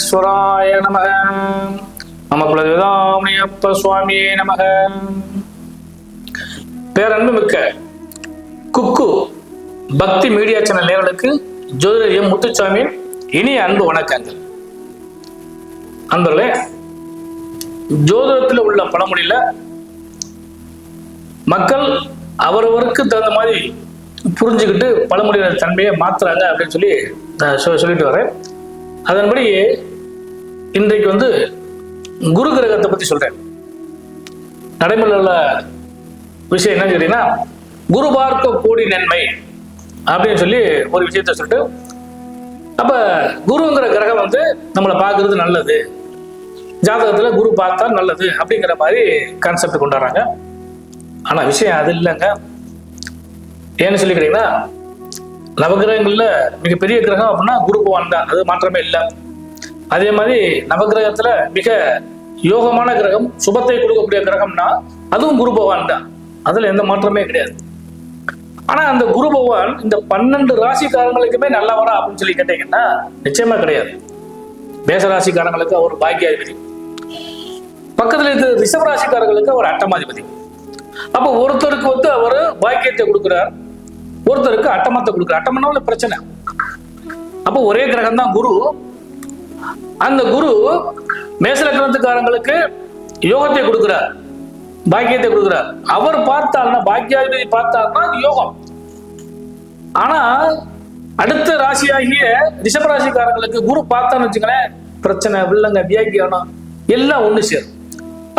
விக்னேஸ்வராய நம நம குலதேவதாமணியப்ப சுவாமியே நமக. பேரன்பு மிக்க குக்கு பக்தி மீடியா சேனல் நேர்களுக்கு ஜோதிடர் முத்துச்சாமியின் இனிய அன்பு வணக்கங்கள். அன்பர்களே ஜோதிடத்தில் உள்ள பழமொழியில் மக்கள் அவரவருக்கு தகுந்த மாதிரி புரிஞ்சுக்கிட்டு பழமொழியோட தன்மையை மாத்துறாங்க அப்படின்னு சொல்லி சொல்லிட்டு வரேன். அதன்படி இன்றைக்கு வந்து குரு கிரகத்தை பத்தி சொல்றேன். நடைமுறையில் உள்ள விஷயம் என்ன கேட்டீங்கன்னா குரு பார்க்க கூடி நன்மை அப்படின்னு சொல்லி ஒரு விஷயத்த சொல்லிட்டு அப்ப குருங்கிற கிரகம் வந்து நம்மளை பார்க்கறது நல்லது. ஜாதகத்துல குரு பார்த்தா நல்லது அப்படிங்கிற மாதிரி கான்செப்ட் கொண்டாடுறாங்க. ஆனா விஷயம் அது இல்லைங்க. ஏன்னு சொல்லி கேட்டீங்கன்னா நவகிரகங்கள்ல மிகப்பெரிய கிரகம் அப்படின்னா குரு பகவான் தான். அது மாற்றமே இல்லை. அதே மாதிரி நவகிரகத்துல மிக யோகமான கிரகம் சுபத்தை கொடுக்கக்கூடிய கிரகம்னா அதுவும் குரு பகவான் தான். அதுல எந்த மாற்றமே கிடையாது. ஆனா அந்த குரு பகவான் இந்த பன்னெண்டு ராசிக்காரங்களுக்குமே நல்லவரா அப்படின்னு சொல்லி கேட்டீங்கன்னா நிச்சயமா கிடையாது. மேசராசிக்காரங்களுக்கு அவர் பாக்கியாதிபதி. பக்கத்துல இருக்கிற ரிஷப ராசிக்காரர்களுக்கு அவர் அட்டமாதிபதி. அப்ப ஒருத்தருக்கு வந்து அவர் பாக்கியத்தை கொடுக்கிறார் ஒருத்தருக்கு அட்டமத்தை கொடுக்கிறார். அட்டமனால பிரச்சனை. அப்ப ஒரே கிரகம் தான் குரு. அந்த குரு மேசலக்கணத்துக்காரங்களுக்கு யோகத்தை கொடுக்கிறார். பாக்கியத்தை கொடுக்கிறார். அவர் பார்த்தார்னா பாக்கியாதிபதி பார்த்தார்னா அது யோகம். ஆனா அடுத்த ராசியாகிய ரிஷப ராசிக்காரங்களுக்கு குரு பார்த்தான்னு வச்சுங்களேன் பிரச்சனை வில்லங்க வியாக்கியானம் எல்லாம் ஒண்ணு சேரும்.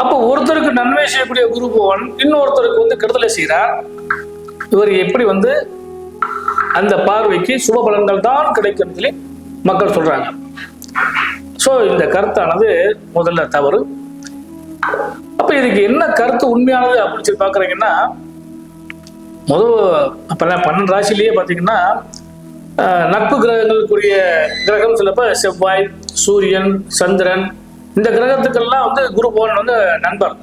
அப்போ ஒருத்தருக்கு நன்மை செய்யக்கூடிய குரு பகவான் இன்னொருத்தருக்கு வந்து கெடுதலை செய்கிறார் இவர் எப்படி வந்து அந்த பார்வைக்கு சுப பலன்கள் தான் கிடைக்கும் சொல்லி மக்கள் சொல்றாங்க. சோ இந்த கருத்தானது முதல்ல தவறு. அப்ப இதுக்கு என்ன கருத்து உண்மையானது அப்படின்னு சொல்லி பாக்குறீங்கன்னா முதல் அப்போல்லாம் பன்னெண்டு ராசிலேயே பாத்தீங்கன்னா அஹ், நட்பு கிரகங்களுக்குரிய கிரகம் சிலப்ப செவ்வாய் சூரியன் சந்திரன் இந்த கிரகத்துக்கெல்லாம் வந்து குரு பவன் வந்து நண்பர்.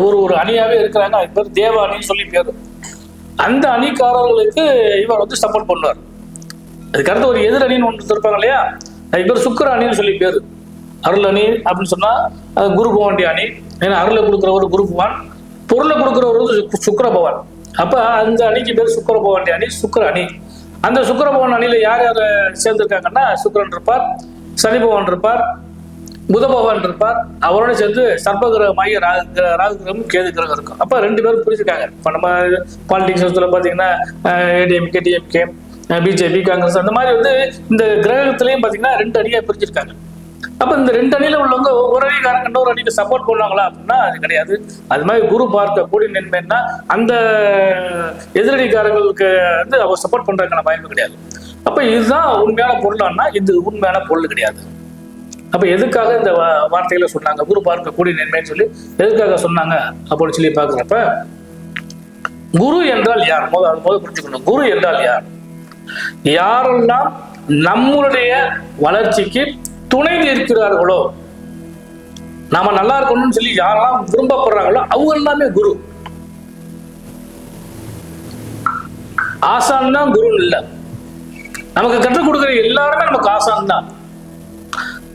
ஒரு ஒரு அணியாவே இருக்கிறாங்க. அது பேர் தேவ அணின்னு சொல்லி பேர். அந்த அணிக்காரர்களுக்கு இவர் வந்து சப்போர்ட் பண்ணுவார். அதுக்கு ஒரு எதிர் அணின்னு ஒன்று இருப்பாங்க இல்லையா? அதுக்கு பேர் சுக்கர அணின்னு சொல்லி பேர். அருள் அணி அப்படின்னு சொன்னா அது குரு பவாண்டி அணி. ஏன்னா அருளை கொடுக்குறவர் குரு பவான் பொருளை கொடுக்குறவர் வந்து சுக்~ பவான் அப்ப அந்த அணிக்கு பேர் சுக்கர பவாண்டி அணி சுக்கர அணி. அந்த சுக்கர பவான் அணியில யார் யார் சேர்ந்திருக்காங்கன்னா சுக்கரன் இருப்பார் சனி பவான் இருப்பார் புத பகவான் இருப்பார். அவரோட சேர்ந்து சர்ப்பகிரகமாகி ராகு கிர- ராகு கிரகம் கேது கிரகம் இருக்கும். அப்ப ரெண்டு பேரும் புரிஞ்சுக்காங்க இப்ப நம்ம பாலிடிக்ஸ் பாத்தீங்கன்னா ஏடிஎம்கே டிஎம்கே பிஜேபி காங்கிரஸ் அந்த மாதிரி வந்து இந்த கிரகத்திலையும் பாத்தீங்கன்னா ரெண்டு அணியா பிரிஞ்சிருக்காங்க. அப்ப இந்த ரெண்டு அணியில உள்ளவங்க ஒரு அணிக்காரங்க இன்னொரு அணிக்கு சப்போர்ட் பண்ணுவாங்களா அப்படின்னா அது கிடையாது. அது மாதிரி குரு பார்க்க கூடி நன்மைன்னா அந்த எதிரணிக்காரங்களுக்கு வந்து அவர் சப்போர்ட் பண்றதுக்கான வாய்ப்பு கிடையாது. அப்ப இதுதான் உண்மையான பொருளான்னா இது உண்மையான பொருள் கிடையாது. அப்ப எதுக்காக இந்த வார்த்தைகளை சொன்னாங்க? குரு பார்க்க கூடி நன்மைன்னு சொல்லி எதுக்காக சொன்னாங்க? அப்படின்னு சொல்லி பாக்குறப்ப குரு என்றால் யார்? முதல் அது முதல் புரிஞ்சுக்கணும். குரு என்றால் யார்? யாரெல்லாம் நம்மளுடைய வளர்ச்சிக்கு துணை நிற்கிறார்களோ நாம நல்லா இருக்கணும்னு சொல்லி யாரெல்லாம் விரும்பப்படுறாங்களோ அவங்க எல்லாமே குரு. ஆசான் தான் குரு இல்லை. நமக்கு கற்றுக் கொடுக்குற எல்லாருமே நமக்கு ஆசான் தான்.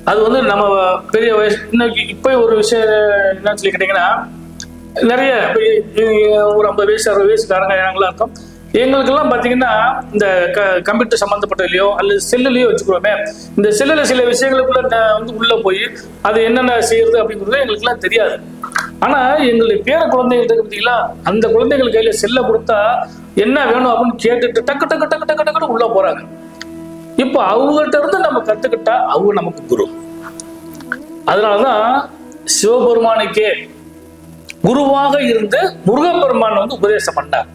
அது வந்து நம்ம பெரிய வயசு இன்னைக்கு இப்போ ஒரு விஷயம் என்ன சொல்லி கேட்டீங்கன்னா நிறைய ஒரு ஐம்பது வயசு அறுபது வயசுக்காரங்க நாங்களாம் இருக்கோம். எங்களுக்கெல்லாம் பார்த்தீங்கன்னா இந்த க கம்ப்யூட்டர் சம்மந்தப்பட்டதுலையோ அல்லது செல்லுலையோ வச்சுக்கிறோமே இந்த செல்லில் சில விஷயங்களுக்குள்ள வந்து உள்ளே போய் அது என்னென்ன செய்யறது அப்படிங்கிறது எங்களுக்குலாம் தெரியாது. ஆனால் எங்களுடைய பேர குழந்தைகள் இருக்கு பார்த்தீங்களா அந்த குழந்தைகள் கையில் செல்லை கொடுத்தா என்ன வேணும் அப்படின்னு கேட்டுட்டு டக்கு டக்கு டக்கு டக்கு டக்குன்னு உள்ளே போகிறாங்க இப்போ அவங்கள்ட்ட இருந்து நம்ம கற்றுக்கிட்டா அவங்க நமக்கு குரு. அதனால தான் சிவபெருமானுக்கே குருவாக இருந்து முருகப்பெருமான் வந்து உபதேசம் பண்ணார்.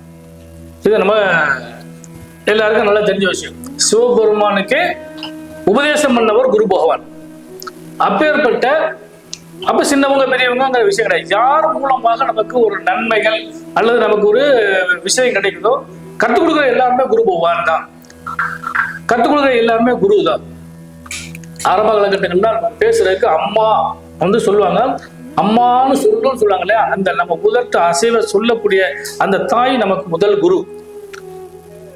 இது நம்ம எல்லாருக்கும் நல்லா தெரிஞ்ச விஷயம். சிவபெருமானுக்கு உபதேசம் பண்ணவர் குரு பகவான். அப்பேற்பட்ட அப்ப சின்னவங்க பெரியவங்கிற விஷயம் கிடையாது. யார் மூலமாக நமக்கு ஒரு நன்மைகள் அல்லது நமக்கு ஒரு விஷயம் கிடைக்குதோ கற்றுக் கொடுக்குற எல்லாருமே குரு பகவான் தான். கற்றுக் கொடுக்குற எல்லாருமே குரு தான். ஆரம்ப காலகட்டங்கள்லாம் பேசுறதுக்கு அம்மா வந்து சொல்லுவாங்க அம்மான்னு சொல்லணும்னு சொல்லுவாங்க இல்லையா அந்த நம்ம முதற்று அசைவ சொல்லக்கூடிய அந்த தாய் நமக்கு முதல் குரு.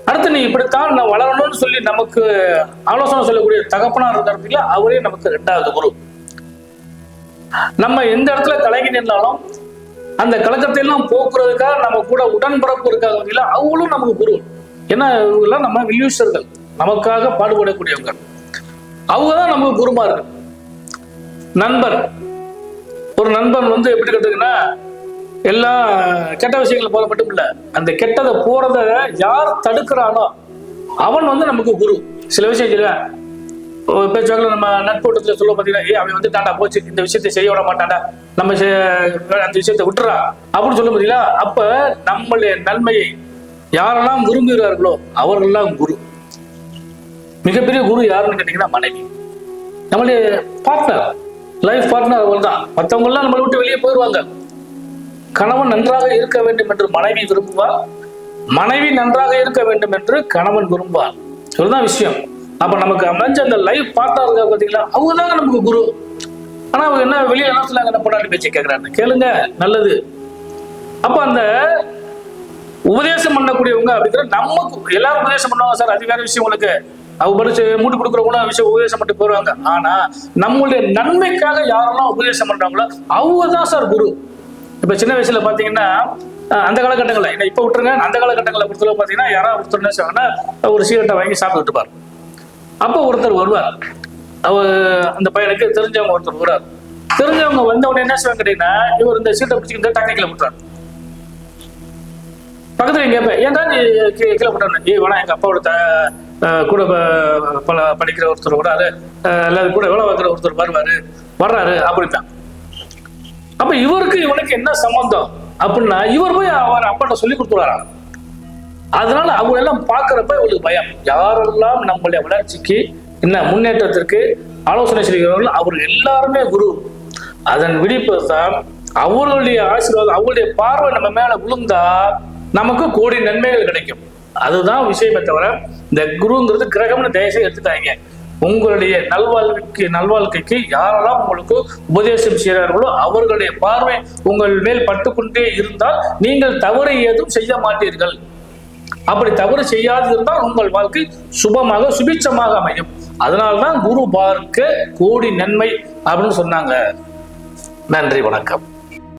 அடுத்து நீ இப்படித்தான் நான் வளரணும்னு சொல்லி நமக்கு ஆலோசனை சொல்லக்கூடிய தகப்பனார் இருக்கிறதுல அவரே நமக்கு ரெண்டாவது குரு. நம்ம எந்த இடத்துல கலங்கி நின்றாலும் அந்த கலக்கத்தை எல்லாம் போக்குறதுக்காக நம்ம கூட உடன்பிறப்பு இருக்காங்க பார்த்தீங்களா அவங்களும் நமக்கு குரு. ஏன்னா இவங்கெல்லாம் நம்ம வில்யூஷர்கள் நமக்காக பாடுபடக்கூடியவங்க. அவங்க தான் நமக்கு குருமார்கள் நண்பர். ஒரு நண்பன் வந்து எப்படி கேட்டுங்கன்னா எல்லாம் கெட்ட விஷயங்கள் போல மட்டும் இல்ல அந்த கெட்டதை போறத யார் தடுக்கிறானோ அவன் வந்து நமக்கு குரு. சில விஷயம் சொல்லுவேன் பேச்சுவாக்கில் நம்ம நட்போட்டத்தில் சொல்ல பார்த்தீங்கன்னா ஏ அவன் வந்து தாண்டா போச்சு இந்த விஷயத்தை செய்ய விட மாட்டாண்டா நம்ம செ- அந்த விஷயத்தை விட்டுறா. அப்படின்னு சொல்ல பார்த்தீங்களா அப்ப நம்மளுடைய நன்மையை யாரெல்லாம் விரும்புகிறார்களோ அவர்கள்லாம் குரு. மிகப்பெரிய குரு யாருன்னு கேட்டீங்கன்னா மனைவி. நம்மளுடைய பார்ட்னர் லைஃப் பார்ட்னர் அவள் தான் மற்றவங்கெல்லாம் நம்மளை விட்டு வெளியே போயிடுவாங்க கணவன் நன்றாக இருக்க வேண்டும் என்று மனைவி விரும்புவார் மனைவி நன்றாக இருக்க வேண்டும் என்று கணவன் விரும்புவார் இதுதான் விஷயம். அப்ப நமக்கு அமைஞ்ச அந்த லைஃப் பார்ட்னர் இருக்கா பாத்தீங்களா? அவங்க தாங்க நமக்கு குரு. ஆனா அவங்க என்ன வெளியே என்ன சொல்லாங்க என்ன பொண்டாட்டி பேச்சு கேட்கறாங்க கேளுங்க நல்லது. அப்ப அந்த உபதேசம் பண்ணக்கூடியவங்க அப்படிங்கிற நமக்கு எல்லாரும் உபதேசம் பண்ணுவாங்க சார். அது வேற விஷயம் உங்களுக்கு. அவங்க படிச்சு மூட்டு கொடுக்குறவங்களும் விஷயம் உபதேசம் பண்ணிட்டு போயிருவாங்க ஆனா நம்மளுடைய நன்மைக்காக யாரெல்லாம் உபதேசம் பண்றாங்களோ அவங்க தான் சார் குரு. இப்ப சின்ன வயசுல பாத்தீங்கன்னா அந்த காலகட்டங்கள்ல என்ன இப்ப விட்டுருங்க அந்த காலகட்டங்களை பொறுத்தவரை பாத்தீங்கன்னா யாராவது ஒருத்தர் என்ன செய்வாங்கன்னா ஒரு சீரட்டை வாங்கி சாப்பிட்டு இருப்பார். அப்போ ஒருத்தர் வருவார். அவர் அந்த பையனுக்கு தெரிஞ்சவங்க ஒருத்தர் வருவார் தெரிஞ்சவங்க வந்த உடனே என்ன செய்வாங்க கேட்டீங்கன்னா இவர் இந்த சீட்டை பிடிச்சிக்கிட்டு டேக்னிக்கல விட்டுறாரு. பக்கத்துல கேட்பேன் ஏன்டா நீ கீழே போட்டாரு ஏ வேணா எங்க அப்பாவோட கூட ப- பல படிக்கிற ஒருத்தர் வராரு. அல்லது கூட வேலை பார்க்குற ஒருத்தர் வருவாரு. வர்றாரு அப்படித்தான். அப்ப இவருக்கு இவனுக்கு என்ன சம்பந்தம்? அப்படின்னா இவர் போய் அவர் அப்பாட்ட சொல்லி கொடுத்துறாராம் அதனால அவங்க எல்லாம் பார்க்கறப்ப இவங்களுக்கு பயம். யாரெல்லாம் நம்மளுடைய வளர்ச்சிக்கு என்ன முன்னேற்றத்திற்கு ஆலோசனை செய்கிறவர்கள் அவர் எல்லாருமே குரு. அதன் விழிப்பு தான் அவர்களுடைய ஆசீர்வாதம் அவங்களுடைய பார்வை நம்ம மேல விழுந்தா நமக்கு கோடி நன்மைகள் கிடைக்கும். அதுதான் விஷயமே தவிர இந்த குருங்கிறது கிரகம்னு தயவுசெய்து எடுத்துக்காதீங்க. உங்களுடைய நல்வாழ்வுக்கு நல்வாழ்க்கைக்கு யாரெல்லாம் உங்களுக்கு உபதேசம் செய்கிறார்களோ அவர்களுடைய பார்வை உங்கள் மேல் பட்டுக்கொண்டே இருந்தால் நீங்கள் தவறு ஏதும் செய்ய மாட்டீர்கள். அப்படி தவறு செய்யாது இருந்தால் உங்கள் வாழ்க்கை சுபமாக சுபிட்சமாக அமையும். அதனால்தான் குரு பார்க்க கோடி நன்மை அப்படின்னு சொன்னாங்க. நன்றி வணக்கம்.